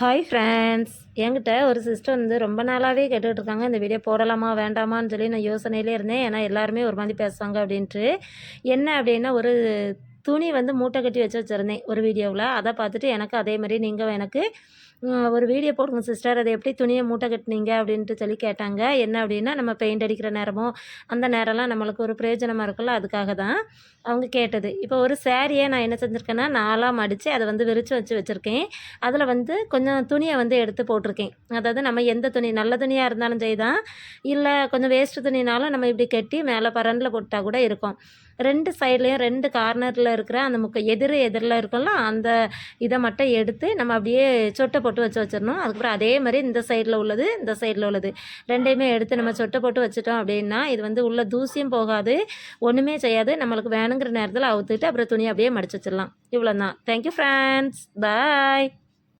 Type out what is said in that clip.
Hi friends என்கிட்ட ஒரு sister வந்து ரொம்ப நாளாகவே கேட்டுக்கிட்டு இருக்காங்க. இந்த வீடியோ போடலாமா வேண்டாமான்னு சொல்லி நான் யோசனையிலே இருந்தேன். ஏன்னா எல்லாருமே ஒரு மாதிரி பேசுவாங்க அப்படின்ட்டு. என்ன அப்படின்னா ஒரு துணி வந்து மூட்டை கட்டி வச்சு வச்சுருந்தேன் ஒரு வீடியோவில். அதை பார்த்துட்டு எனக்கு அதே மாதிரி நீங்கள் எனக்கு ஒரு வீடியோ போடுங்க சிஸ்டர் அதை எப்படி துணியை மூட்டை கட்டினீங்க அப்படின்ட்டு சொல்லி கேட்டாங்க. என்ன அப்படின்னா நம்ம பெயிண்ட் அடிக்கிற நேரமோ அந்த நேரம்லாம் நம்மளுக்கு ஒரு பிரயோஜனமாக இருக்குல்ல அதுக்காக தான் அவங்க கேட்டது. இப்போ ஒரு சேரீயை நான் என்ன செஞ்சுருக்கேன்னா நாலாம் மடித்து அதை வந்து விரித்து வச்சு வச்சுருக்கேன். அதில் வந்து கொஞ்சம் துணியை வந்து எடுத்து போட்டிருக்கேன். அதாவது நம்ம எந்த துணி நல்ல துணியாக இருந்தாலும் சரி தான் இல்லை கொஞ்சம் வேஸ்ட்டு துணினாலும் நம்ம இப்படி கட்டி மேலே பரண்டில் போட்டால் கூட இருக்கும். ரெண்டு சைட்லேயும் ரெண்டு கார்னரில் இருக்கிற அந்த முக்க எதிர் எதிரில் இருக்கும்ல அந்த இதை மட்டும் எடுத்து நம்ம அப்படியே சொட்டை போட்டு வச்சு வச்சிடணும். அதுக்கப்புறம் அதே மாதிரி இந்த சைடில் உள்ளது இந்த சைடில் உள்ளது. ரெண்டையுமே எடுத்து நம்ம சொட்டை போட்டு வச்சுட்டோம் அப்படின்னா இது வந்து உள்ள தூசியும் போகாது ஒன்றுமே செய்யாது. நம்மளுக்கு வேணுங்கிற நேரத்தில் அவுத்துட்டு அப்புறம் துணி அப்படியே மடிச்சு வச்சிடலாம். இவ்வளோ தான் தேங்க்யூ ஃப்ரெண்ட்ஸ் பாய்